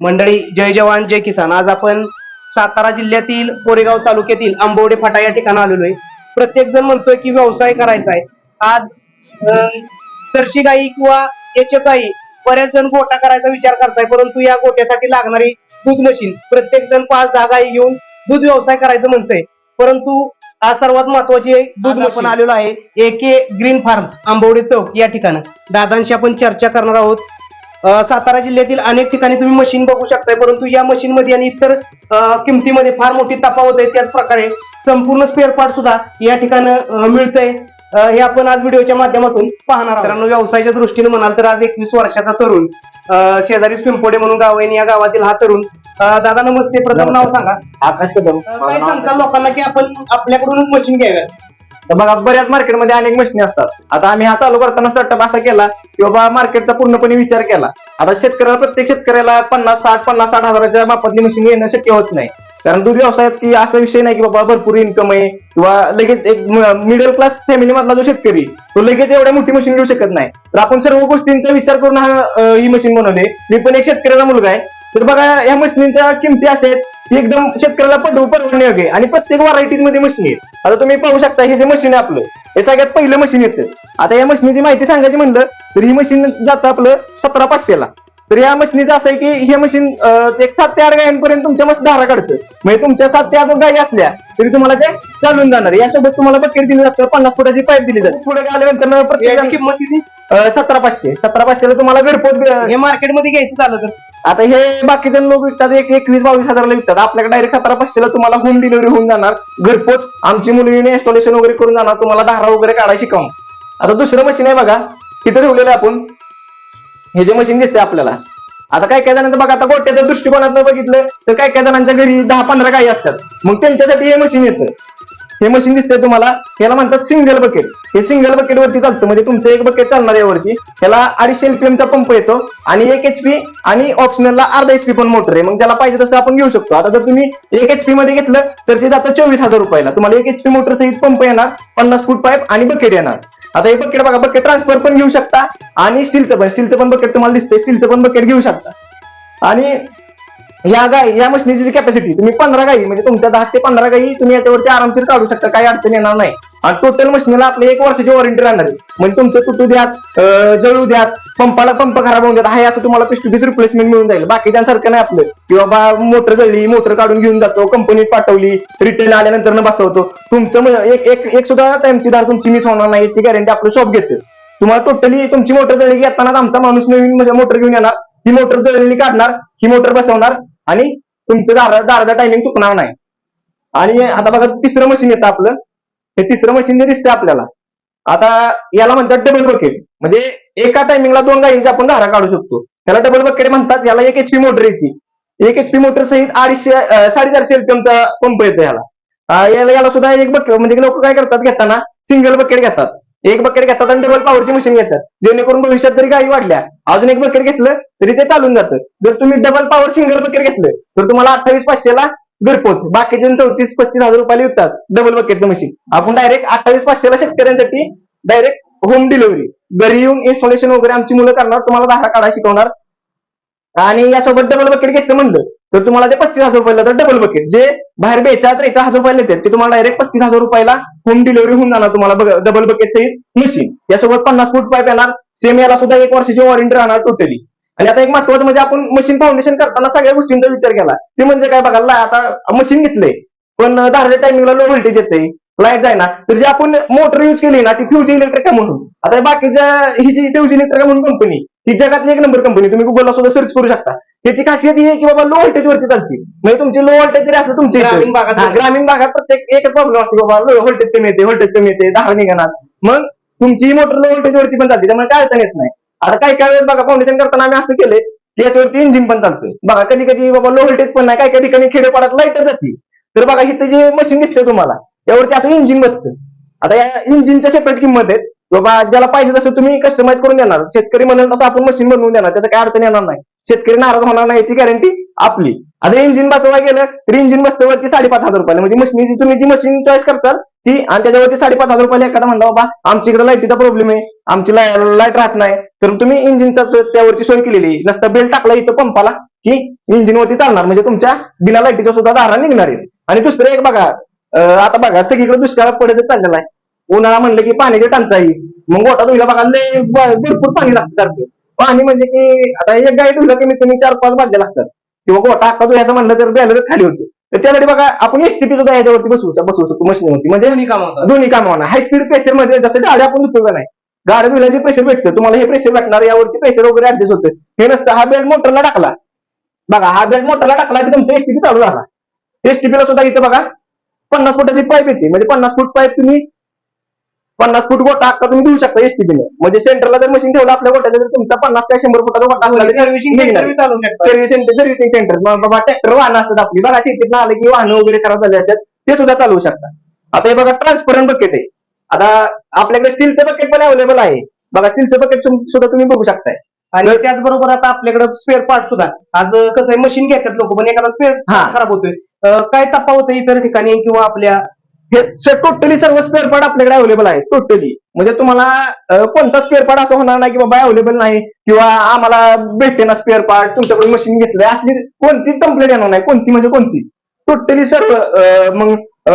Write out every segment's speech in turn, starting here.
मंडळी जय जवान जय किसान. आज आपण सातारा जिल्ह्यातील कोरेगाव तालुक्यातील आंबवडे फाटा या ठिकाणी आलेलो आहे. प्रत्येक जण म्हणतोय की व्यवसाय करायचा आहे. आज अं, जर्सी गाई किंवा याच्या गाई बऱ्याच जण गोटा करायचा विचार करताय परंतु या गोट्यासाठी लागणारी दूध मशीन प्रत्येक जण पाच दहा गाई घेऊन दूध व्यवसाय करायचं म्हणतंय. परंतु आज सर्वात महत्वाची दूध आपण आलेलो आहे ए के ग्रीन फार्म आंबवडे चौक या ठिकाणी. दादांशी आपण चर्चा करणार आहोत. सातारा जिल्ह्यातील अनेक ठिकाणी तुम्ही मशीन बघू शकताय. परंतु या मशीन मध्ये आणि इतर किमतीमध्ये फार मोठी तफावत आहे. त्याच प्रकारे संपूर्ण स्पेअर पार्ट सुद्धा या ठिकाणी मिळतंय. हे आपण आज व्हिडिओच्या माध्यमातून पाहणार आहोत. मित्रांनो व्यवसायाच्या दृष्टीने म्हणाल तर आज एकवीस वर्षाचा तरुण शेजारी पिंपोडे म्हणून गाव आहे आणि या गावातील हा तरुण. दादा नमस्ते. प्रथम नाव सांगा. आकाश कदम. काय सांगता लोकांना की आपण आपल्याकडूनच मशीन घ्याव्यात? तर बघा बऱ्याच मार्केटमध्ये अनेक मशीनी असतात. आता आम्ही हा चालू करताना सेटअप असा केला की बाबा मार्केटचा पूर्णपणे विचार केला. आता शेतकऱ्याला प्रत्येक शेतकऱ्याला पन्नास साठ पन्नास साठ हजाराच्या मापातली मशीन येणं शक्य होत नाही. कारण दूध व्यवसायात की असा विषय नाही की बाबा भरपूर इन्कम आहे किंवा लगेच एक मिडल क्लास फॅमिली मधला जो शेतकरी तो लगेच एवढ्या मोठी मशीन घेऊ शकत नाही. तर आपण सर्व गोष्टींचा विचार करून हा ही मशीन बनवली. मी पण एक शेतकऱ्याचा मुलगा आहे. तर बघा या मशीनीच्या किमती अशा आहेत एकदम शेतकऱ्याला पडू परवडणे योग्य आहे. आणि प्रत्येक व्हरायटीजमध्ये मशीन आहेत. आता तुम्ही पाहू शकता हे जे मशीन आहे आपलं हे सगळ्यात पहिलं मशीन येतं. आता या मशीनीची माहिती सांगायची म्हणलं तर ही मशीन जातं आपलं सतरा पाचशेला. तर या मशीनीचं असं आहे की हे मशीन एक सात ते आठ गायांपर्यंत तुमच्या मस्त धारा काढतं. म्हणजे तुमच्या सात ते आठ गायी असल्या तरी तुम्हाला ते चालून जाणार. यासोबत तुम्हाला बकेट दिली जातं पन्नास फुटाची पाईप दिली जाते. पुढे आल्यानंतर प्रत्येक किंमत किती? सतरा पाचशे. सतरा पाचशेला तुम्हाला घरपोच हे मार्केटमध्ये घ्यायचं झालं तर? आता हे बाकीचे लोक विकतात एक एकवीस बावीस हजारला विकतात. आपल्याकडे डायरेक्ट सतरा पाचशेला तुम्हाला होम डिलिव्हरी होऊन जाणार. घरपोच आमची मुलीने इन्स्टॉलेशन वगैरे करून जाणार. तुम्हाला धारा वगैरे काढायला शिकवून आता दुसरं मशीन आहे बघा. तिथं ठेवलेलं आपण. हे जे मशीन दिसते आपल्याला. आता काय काय जणांचं बघा आता गोट्याच्या दृष्टिकोनात बघितलं तर काय काय जणांच्या घरी दहा पंधरा गायी असतात. मग त्यांच्यासाठी हे मशीन येतं. हे मशीन दिसतंय तुम्हाला. याला म्हणतात सिंगल बकेट हे सिंगल बकेट वरती चालतं. म्हणजे तुमचं एक बकेट चालणार यावरती याला अडीचशे एलपीएम चा पंप येतो. आणि एक एचपी आणि ऑप्शनलला अर्धा एचपी पण मोटर आहे. मग ज्याला पाहिजे तसं आपण घेऊ शकतो. आता जर तुम्ही एक एचपी मध्ये घेतलं तर ते जातं चोवीस हजार रुपयाला. तुम्हाला एक एचपी मोटर सहित पंप येणार पन्नास फूट पाईप आणि बकेट येणार. आता हे बकेट बघा बकेट ट्रान्सफर पण घेऊ शकता. आणि स्टीलचं पण स्टीलचं पण बकेट तुम्हाला दिसतंय. स्टीलचं पण बकेट घेऊ शकता. आणि या गाय या मशिनीची जी कॅपॅसिटी तुम्ही पंधरा गाई म्हणजे तुमच्या दहा ते पंधरा गाई तुम्ही याच्यावरती आरामशीर काढू शकता काही अडचण येणार नाही. आणि टोटल मशीनीला आपली एक वर्षाची वॉरंटी राहणार आहे. म्हणजे तुमचं तुटू द्यात जळू द्यात पंपाला पंप खराब होऊन द्यात आहे असं तुम्हाला पीस पीस रिप्लेसमेंट मिळून जाईल. बाकीच्यासारखं नाही आपलं. की बाबा मोटर जळली मोटर काढून घेऊन जातो कंपनीत पाठवली रिटेल आल्यानंतर न बसवतो. तुमचं एक एक एक सुद्धा टाइमची दार तुमची मिस होणार नाही याची गॅरंटी आपलं शॉप घेते. तुम्हाला टोटली तुमची मोटर जळली की येतानाच आमचा माणूस नवीन म्हणजे मोटर घेऊन येणार. ही मोटर जळलेली काढणार ही मोटर बसवणार आणि तुमचं दारा दाराचा टायमिंग चुकणार नाही. आणि आता बघा तिसरं मशीन येतं आपलं. हे तिसरं मशीन जे दिसतंय आपल्याला. आता याला म्हणतात डबल बकेट म्हणजे एका टायमिंगला दोन गाडींची आपण धारा काढू शकतो. त्याला डबल बकेट म्हणतात याला एक एचपी मोटर येते. एक एचपी मोटर सहित अडीचशे साडेचारशे एलपीएमचा पंप येतो याला. याला याला सुद्धा एक बकेट म्हणजे लोक काय करतात घेताना सिंगल बकेट घेतात. एक बकेट घेतात आणि डबल पॉवरची मशीन घेतात. जेणेकरून भविष्यात जरी गाई वाढल्या अजून एक बकेट घेतलं तरी ते चालून जातं. जर तुम्ही डबल पॉवर सिंगल बकेट घेतलं तर तुम्हाला अठ्ठावीस पाचशेला घरपोच बाकीचे चौतीस पस्तीस हजार रुपयाला विकतात डबल बकेटचं मशीन आपण डायरेक्ट अठ्ठावीस पाचशेला शेतकऱ्यांसाठी डायरेक्ट होम डिलिव्हरी घरी येऊन इन्स्टॉलेशन वगैरे आमची मुलं करणार तुम्हाला धारा काढा शिकवणार. आणि यासोबत डबल बकेट घ्यायचं म्हणलं तर तुम्हाला ते पस्तीस हजार रुपयाला तर डबल बकेट जे बाहेर बेचा त्रेचाळीस हजार रुपयाला येतात ते तुम्हाला डायरेक्ट पस्तीस हजार रुपयाला होम डिलिव्हरी होऊन जाणार तुम्हाला डबल बकेट सहित मशीन यासोबत पन्नास फूट पाईप येणार. सेम याला सुद्धा एक वर्षाची वॉरंटी राहणार टोटली आणि आता एक महत्वाचं म्हणजे आपण मशीन फाउंडेशन करताना सगळ्या गोष्टींचा विचार केला. ते म्हणजे काय बघा ला- आता मशीन घेतलंय. पण धाराच्या टायमिंगला लो व्होल्टेज येते लाइट जाय ना. तर जी आपण मोटर युज केली ना ती फ्युज इलेक्ट्रिका म्हणून? आता बाकीच्या ही जी फ्युज इलेक्ट्रिका म्हणून कंपनी ही जगातली एक नंबर कंपनी तुम्ही गुगलला सुद्धा सर्च करू शकता. त्याची खासियत ही आहे की बाबा लो व्होल्टेज वरती चालते. म्हणजे तुमची लो व्होल्टेज जरी असलं तुमच्या इथं- ग्रामीण भागात ग्रामीण भागात प्रत्येक एकच प्रॉब्लेम असते बाबा लो व्होल्टेज कमी येते व्होल्टेज कमी येते धारा निघणार. मग तुमची मोटर लो व्होल्टेज वरती पण चालते त्यामुळे काय अडचण येत नाही. आता काही काही वेळेस बघा फाउंडेशन करताना आम्ही असं केलंय की याच्यावरती इंजिन पण चालतं बघा कधी कधी बाबा लो व्होल्टेज पण नाही. काही काही ठिकाणी खेडेपाड्यात लाइट जाते. तर बघा इथं जे मशीन दिसते तुम्हाला यावरती असं इंजिन बसतं. आता या इंजिनच्या सेपरेट किंमत आहेत. बाबा ज्याला पाहिजे तसं तुम्ही कस्टमाइज करून देणार. शेतकरी म्हणेल तसं आपण मशीन बनवून देणार. त्याचं काय अडचण येणार नाही. शेतकरी नाराज होणार नाही याची गॅरंटी आपली. आता इंजिन बसवायला गेलं तर इंजिन बसतं साडेपाच हजार रुपयाला. म्हणजे मशीनची तुम्ही जी मशीन चॉईस करचाल ती आणि त्याच्यावरती साडेपाच हजार रुपयाला एखादा म्हणता बाबा आमच्या इकडे लाईटीचा प्रॉब्लेम आहे. आमची लाइट राहत नाही. तर तुम्ही इंजिनचा त्यावरती सोय केलेली. नसता बेल टाकला इथं पंपाला की इंजिनवरती चालणार. म्हणजे तुमच्या बिना लाईटीच्या सुद्धा धारा निघणार आहे. आणि दुसरं एक बघा आता बघा सगळीकडे दुष्काळ पडत चाललेला आहे. उन्हाळा म्हणलं की पाण्याची टंचाई. मग गोटा धुईला बघा लय भरपूर पाणी लागतं सारखं. पाणी म्हणजे की आता एक गाय धुईला कमीत कमी चार पाच बादल्या लागतात. किंवा गोटा अक्का धुयाचं म्हणलं तर बॅलरच खाली होतो. तर त्यासाठी बघा आपण एसटीपी सुद्धा याच्यावरती बसवू बसवू शकतो मशीनवरती म्हणजे दोन्ही काम होणार. हाय स्पीड प्रेशरमध्ये जसं गाडी आपण का नाही गाडी धुल्याचे प्रेशर भेटतं. तुम्हाला हे प्रेशर भेटणार यावरती प्रेशर वगैरे ऍडजस्ट होतं. हे नसतं हा बेल्ट मोटरला टाकला. बघा हा बेल्ट मोटरला टाकला की तुमचा एसटीपी चालू झाला. एसटीपी ला सुद्धा इथं बघा पन्नास फुटाची पाईप येते. म्हणजे पन्नास फूट पाईप तुम्ही पन्नास फूट गोटा अख्खा तुम्ही देऊ शकता एसटीपी ने. म्हणजे सेंटरला जर मशीन ठेवलं आपल्या गोट्याचं तर तुमचा पन्नास काय शंभर फुटाचा गोटा असला सर्व्हिस सेंटर सर्व्हिसिंग सेंटर बाबा ट्रॅक्टर वाहनं असतात आपली. बघा शेतीत आलं की वाहनं वगैरे खराब झाले असतात ते सुद्धा चालवू शकतात. आता हे बघा ट्रान्सपरंट बकेट आहे. आता आपल्याकडे स्टीलचं बकेट पण अवेलेबल आहे. बघा स्टीलचं बकेट सुद्धा तुम्ही बघू शकताय. आणि त्याचबरोबर आता आपल्याकडे स्पेअर पार्ट सुद्धा. आज कसं आहे मशीन घेतात लोक पण एखादा स्पेअर हा. खराब होतोय. काय तफावत आहे इतर ठिकाणी किंवा आपल्या हे टोटली सर्व स्पेअर पार्ट आपल्याकडे अवेलेबल आहे टोटली म्हणजे तुम्हाला कोणता स्पेअर पार्ट असं होणार नाही की बाबा अवेलेबल नाही किंवा आम्हाला भेटते ना स्पेअर पार्ट तुमच्याकडे मशीन घेतलंय असली कोणतीच कंप्लेंट येणार नाही. कोणती म्हणजे कोणतीच. टोटली सर्व मग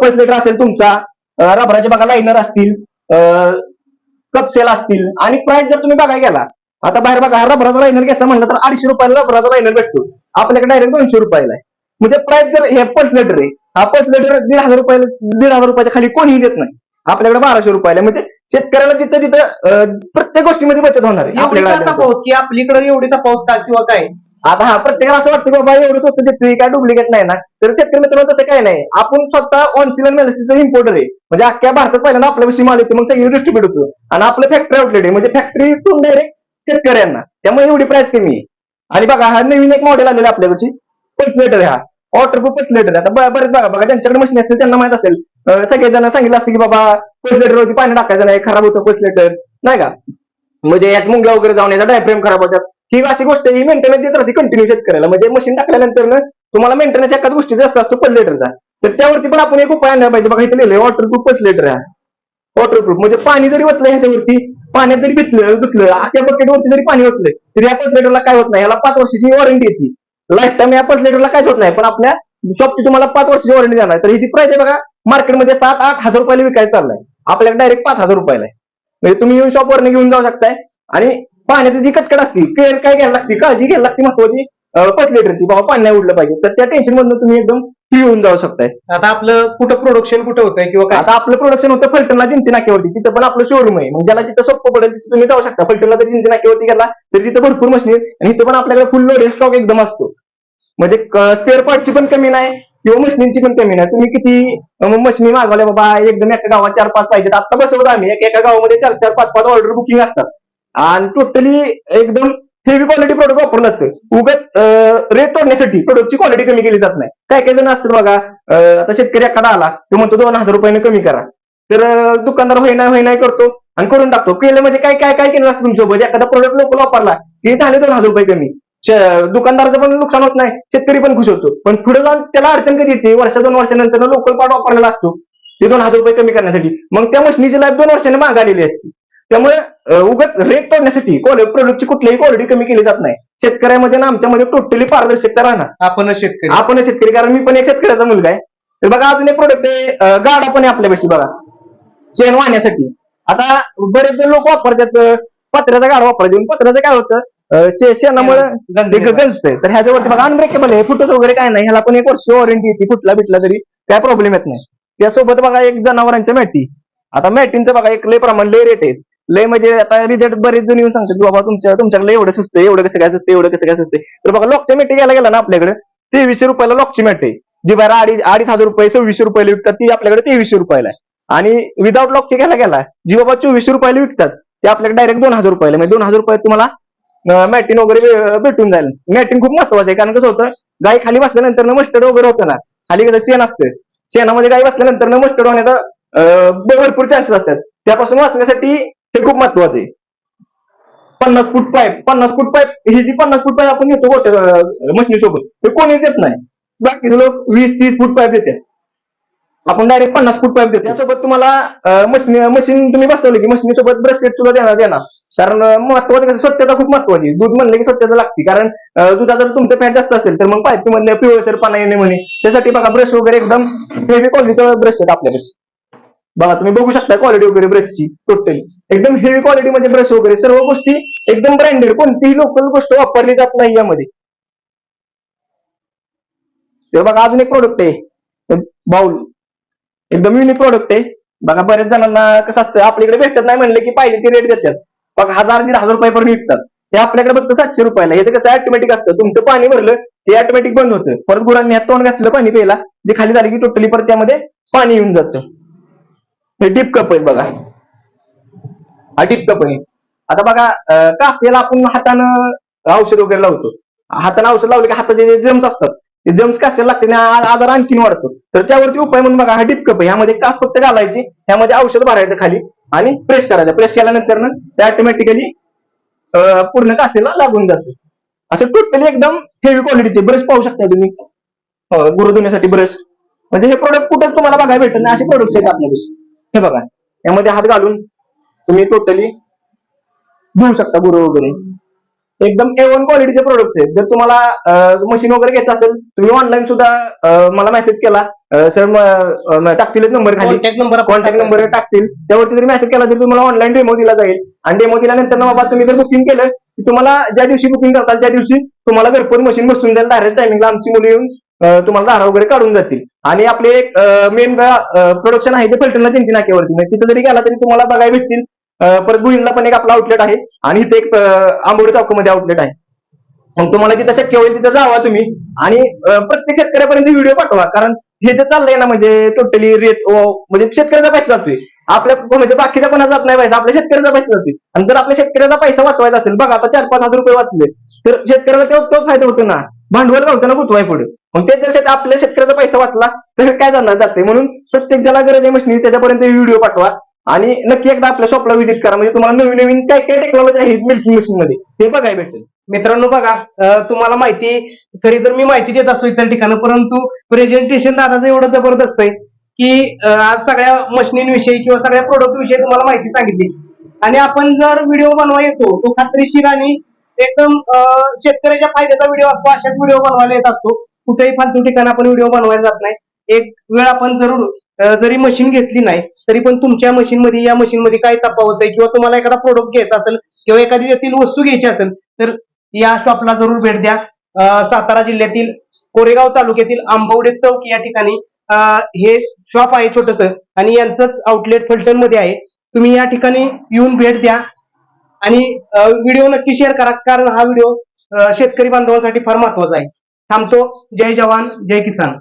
पैसलेटर असेल तुमचा रबराच्या रबराचे बघा लाईनर असतील कपसेल असतील आणि प्राइस जर तुम्ही बघायला गेला आता बाहेर बघा रबराचा लाईनर घेता म्हणलं तर अडीचशे रुपयाला रबराचा लाईनर भेटतो. आपल्याकडे डायरेक्ट दोनशे रुपयाला आहे. म्हणजे प्राइस जर हे पल्सलेटर आहे हा पल्सलेटर दीड हजार रुपयाला दीड हजार रुपयाच्या खाली कोणीही देत नाही. आपल्याकडे बाराशे रुपयाला म्हणजे शेतकऱ्याला जिथं जिथं अं, प्रत्येक गोष्टीमध्ये बचत होणार आहे आपल्याकडे की आपलीकडे एवढी तफावत का किंवा काय? आता हा प्रत्येकाला असं वाटतं की बाबा एवढं स्वस्त देतोय काय डुप्लिकेट नाही ना? तर शेतकरी मित्रांनो तसं काय नाही. आपण स्वतः ऑन सिवन मेलस्टीचं इम्पोर्टर आहे. म्हणजे अख्ख्या भारतात पहिल्यांदा आपल्यापाशी माल येते मग सगळी डिस्ट्रीब्युट होतो आणि आपलं फॅक्टरी आउटलेट आहे. म्हणजे फॅक्टरी टू डायरेक्ट शेतकऱ्यांना. त्यामुळे एवढी प्राइस कमी आहे. आणि बघा हा नवीन एक मॉडेल आलेला आहे आपल्यापाशी. पल्सलेटर हा. वॉटरप्रूफ पल्सलेटर आता बरेच बघा बघा ज्यांच्याकडे मशीन असतील त्यांना माहीत असेल. अं, जण सांगितलं असतं की बाबा पल्सलेटर वरती पाणी टाकायचं नाही खराब होतं पल्सलेटर नाही का? म्हणजे यात मुंगला वगैरे जाऊन याचा डायफ्रेम खराब होतात. ही अशी गोष्ट ही मेंटेनन्स देत राहते कंटिन्यू शेतकऱ्याला. म्हणजे मशीन टाकल्यानंतर तुम्हाला मेंटेनन्स एकाच गोष्टी जास्त असतो पल्सलेटरचा तर त्यावरती पण आपण एक उपाय आणला पाहिजे. बघा इथे लिहिलंय वॉटरप्रूफ लेटर आहे. वॉटरप्रूफ म्हणजे पाणी जरी वतलं ह्याच्यावरती पाण्यात जरी भितलं धुतलं आख्या बकेटवरती जरी पाणी वतलं तरी या पल्सलेटरला काय होत नाही? याला पाच वर्षाची वॉरंटी येते लाईफ टाइम या लिटरला काहीच होत नाही. पण आपल्या शॉपची तुम्हाला पाच वर्षाची वॉरंटी देणार तर ही प्राइस आहे बघा मार्केटमध्ये सात आठ हजार रुपयाला विकायचं चाललंय. आपल्याकडे डायरेक्ट पाच हजार रुपयाला आहे. म्हणजे तुम्ही येऊन शॉपवर घेऊन जाऊ शकताय. आणि पाण्याची जी कटकट असती केअर काय घ्यायला लागते? काळजी घ्यायला लागते महत्वाची पाच लिटरची बाबा पाणी नाही उडलं पाहिजे. तर त्या टेन्शन मधून तुम्ही एकदम फ्री होऊन जाऊ शकताय. आता आपलं कुठं प्रोडक्शन कुठं होतंय किंवा काय? आता आपलं प्रोडक्शन होतं फलटणला जिंती नाक्यावरती. तिथं पण आपलं शोरूम आहे. मग ज्याला जिथं सोपं पडेल तिथं तुम्ही जाऊ शकता. फलटणला जर जिंती नाक्यावरती गेला तर तिथं भरपूर मशीन आणि इथं पण आपल्याकडे फुल लोडेड स्टॉक एकदम असतो. म्हणजे स्पेअर पार्टची पण कमी नाही किंवा मशिनीची पण कमी नाही. तुम्ही किती मशिनी मागवल्या बाबा एकदम एका गावात चार पाच पाहिजेत. आता बसवत आम्ही. एक एका गावामध्ये चार चार पाच पाच ऑर्डर बुकिंग असतात. आणि टोटली एकदम हेवी क्वालिटी प्रोडक्ट वापरलं असतं उगाच रेट तोडण्यासाठी प्रोडक्टची क्वालिटी कमी केली जात नाही. काय काय जण असतात बघा आता शेतकरी एखादा आला तो म्हणतो दोन हजार रुपयाने कमी करा. तर दुकानदार होई नाही होई नाही करतो आणि करून टाकतो. केलं म्हणजे काय काय काय केलं असतं तुमच्यासोबत? एखादा प्रोडक्ट लोकल वापरला की झाले दोन हजार रुपये कमी. दुकानदारचं दुकानदाराचं पण नुकसान होत नाही शेतकरी पण खुश होतो. पण पुढे जाऊन त्याला अडचण कधी येते? वर्ष दोन वर्षानंतर लोकल पार्ट वापरलेला असतो. ते दोन हजार रुपये कमी करण्यासाठी. मग त्या मशनीची लाईफ दोन वर्षाने मागालेली आलेली असते. त्यामुळे उगाच रेट तोडण्यासाठी प्रोडक्टची कुठलीही क्वालिटी कमी केली जात नाही. शेतकऱ्यामध्ये ना आमच्यामध्ये टोटली पारदर्शकता राहणार. आपण शेतकरी. आपण शेतकरी कारण मी पण एक शेतकऱ्याचा मुलगा आहे. तर बघा अजून एक प्रोडक्ट आहे गाडा पण आहे आपल्यापाशी बघा. शेण वाहण्यासाठी. आता बरेच जण लोक वापरतात पत्र्याचा गाडा पण पत्र्याचं काय होतं? शेणामुळे गंजतंय. तर ह्याच्यावरती बघा अनब्रेकेबल आहे. फुटत वगैरे काय नाही. ह्याला पण एक वर्ष वॉरंटी येते. कुठला बिटला तरी काय प्रॉब्लेम येत नाही. त्यासोबत बघा एक जनावरांच्या मॅटी. आता मॅटींचं बघा एक लय प्रमाण लय रेट आहेत लय म्हणजे आता रिझल्ट बरेच जण येऊन सांगतात की बाबा तुमच्या तुमच्याकडे एवढं सुचतं एवढं कसं काय सुचतं एवढं कसं काय सुचतं तर बघा लॉकच्या मेटे घ्यायला गेला ना आपल्याकडे तेवीसशे रुपयाला लॉकची मॅट आहे. जी बारा अडीच अडीच हजार रुपये सव्वीसशे रुपयाला विकतात ती आपल्याकडे तेवीसशे रुपयाला आहे. आणि विदाऊट लॉकची घ्यायला गेला जी बाबा चोवीसशे रुपयाला विकतात ते आपल्याकडे डायरेक्ट दोन हजार रुपयाला म्हणजे दोन हजार रुपयात तुम्हाला मॅटिन वगैरे भेटून जाईल. मॅटिन खूप महत्वाचं आहे कारण कसं होतं गाय खाली बसल्यानंतर मस्टर्ड वगैरे होतं ना खाली कसं शेण असतं. शेणामध्ये गाय बसल्यानंतर मस्टर्ड होण्याचा भरपूर चान्सेस असतात. त्यापासून वाचण्यासाठी हे खूप महत्वाचं आहे. पन्नास फूट पाईप पन्नास फूट पाईप ही जी पन्नास फूट पाईप आपण घेतो गोट्या सोबत ते कोणीच येत नाही. बाकी लोक वीस तीस फूट पाईप देते आपण डायरेक्ट पन्नास फूट पाईप देतो. त्यासोबत तुम्हाला मशीन मशीन तुम्ही बसवलं की मशीन सोबत ब्रश सेट सुद्धा देणार देणार. कारण महत्वाचं कसं स्वच्छता खूप महत्वाची दूध म्हणलं की स्वच्छता लागते. कारण दुधा दुधात जर तुमचं फॅट जास्त असेल तर मग पाईप म्हणलं पिवळसर पाणी येणे म्हणे. त्यासाठी बघा ब्रश वगैरे एकदम हेवी क्वालिटीचा ब्रश आहेत आपल्याकडे. बघा तुम्ही बघू शकता क्वालिटी वगैरे ब्रशची टोटली एकदम हेवी क्वालिटी मध्ये ब्रश वगैरे सर्व गोष्टी एकदम ब्रँडेड कोणतीही लोकल गोष्ट वापरली जात नाही यामध्ये. बघा अजून एक प्रोडक्ट आहे. बाउल एकदम युनिक प्रोडक्ट आहे. बघा बऱ्याच जणांना कसं असतं आपल्याकडे भेटत नाही म्हणलं की पाहिजे ते रेट देतात. बघा हजार दीड हजार रुपयापर्यंत विकतात. हे आपल्याकडे फक्त सातशे रुपयाला. याचं कसं ऑटोमॅटिक असतं. तुमचं पाणी भरलं ते ऑटोमॅटिक बंद होतं. परत गुरांनी तोंड घातलं पाणी प्यायला जे खाली झालं की टोटली परत त्यामध्ये पाणी येऊन जातं. हे टिप कप आहेत बघा. हा टिप कप आहे. आता बघा कासेला आपण हातानं औषध वगैरे लावतो? हातानं औषध लावले की हाताचे जे जम्स असतात ते जम्स कासेला लागते आजार आणखीन वाढतो? तर त्यावरती उपाय म्हणून बघा हा टिप कप आहे. ह्यामध्ये कास फक्त घालायची ह्यामध्ये औषध भरायचं खाली आणि प्रेस करायचं. प्रेस केल्यानंतर ना ते ऑटोमॅटिकली पूर्ण कासेला लागून जातो. असं टोटली एकदम हेवी क्वालिटीचे ब्रश पाहू शकता तुम्ही. गुरु धुण्यासाठी ब्रश म्हणजे हे प्रोडक्ट कुठंच तुम्हाला बघायला भेटत नाही. असे प्रोडक्ट आहेत आपल्याकडे हे बघा यामध्ये हात घालून तुम्ही टोटली धुवू शकता गुरु वगैरे. एकदम ए वन क्वालिटीचे प्रोडक्ट्स आहेत. जर तुम्हाला मशीन वगैरे घ्यायचं असेल तुम्ही ऑनलाईन सुद्धा मला मेसेज केला. सर टाकतील नंबर खाली. कॉन्टॅक्ट नंबर कॉन्टॅक्ट नंबर टाकतील. त्यावरती जर मेसेज केला तर तुम्हाला ऑनलाईन डेमो दिला जाईल. आणि डेमो दिल्यानंतर ना बाबा तुम्ही जर बुकिंग केलं की तुम्हाला ज्या दिवशी बुकिंग करताल त्या दिवशी तुम्हाला घरपोच मशीन बसून जाईल डायरेक्ट टायमिंगला आमची मुलं येऊन तुम्हाला दारा वगैरे काढून जातील. आणि आपले एक मेन प्रोडक्शन आहे ते फलटणला चिंची नाक्यावरती. म्हणजे तिथं जरी गेला तरी तुम्हाला बघायला भेटतील. परत गुहिणला पण एक आपला आउटलेट आहे. आणि इथे एक आंबोडी चौकामध्ये आउटलेट आहे. मग तुम्हाला जिथं शक्य होईल तिथं जावा तुम्ही. आणि प्रत्येक शेतकऱ्यापर्यंत व्हिडिओ पाठवा. कारण हे जे चाललंय ना म्हणजे टोटली रेट म्हणजे शेतकऱ्याचा पैसा जातोय. आपल्या म्हणजे बाकीचा कोणा जात नाही पैसा आपल्या शेतकऱ्याचा पैसा जातोय. आणि जर आपल्या शेतकऱ्याचा पैसा वाचवायचा असेल बघा आता चार पाच हजार रुपये वाचले. तर शेतकऱ्याला तो तो फायदा होतो ना. भांडवल गावतं ना गुतवाय पुढे. मग ते जर शेत- आपल्या शेतकऱ्याचा पैसा वाचला तर काय जाणार? जाते म्हणून प्रत्येक ज्याला गरज आहे मशीन त्याच्यापर्यंत व्हिडिओ पाठवा. आणि नक्की एकदा आपल्या शॉपला व्हिजिट करा. म्हणजे तुम्हाला नवीन नवीन काय काय टेक्नॉलॉजी आहे मिल्किंग मशीन मध्ये? ते बघायला भेटेल. मित्रांनो बघा तुम्हाला माहिती खरी तर मी माहिती देत असतो इतर ठिकाणी परंतु प्रेझेंटेशन दादाचं एवढं जबरदस्त आहे की आज सगळ्या मशिनींविषयी किंवा सगळ्या प्रोडक्ट विषयी तुम्हाला माहिती सांगितली. आणि आपण जर व्हिडिओ बनवा येतो तो खात्रीशीर आणि एकदम शेतकऱ्याच्या फायद्याचा व्हिडिओ असतो अशाच व्हिडिओ बनवायला येत असतो. कुठेही फालतू ठिकाणी आपण व्हिडिओ बनवायला जात नाही. एक वेळ आपण जरूर जरी मशीन घेतली नाही तरी पण तुमच्या मशीनमध्ये या मशीन मध्ये काय तफावत आहे? किंवा तुम्हाला एखादा प्रोडक्ट घ्यायचा असेल किंवा एखादी त्यातील वस्तू घ्यायची असेल तर या शॉपला जरूर भेट द्या. सातारा जिल्ह्यातील कोरेगाव तालुक्यातील आंबवडे चौक या ठिकाणी हे शॉप आहे छोटस. आणि यांचंच आउटलेट फलटणमध्ये आहे. तुम्ही या ठिकाणी येऊन भेट द्या. आणि व्हिडिओ नक्की शेअर करा कारण हा व्हिडिओ शेतकरी बांधवांसाठी फार महत्त्वाचा आहे. थांबतो. जय जवान जय किसान.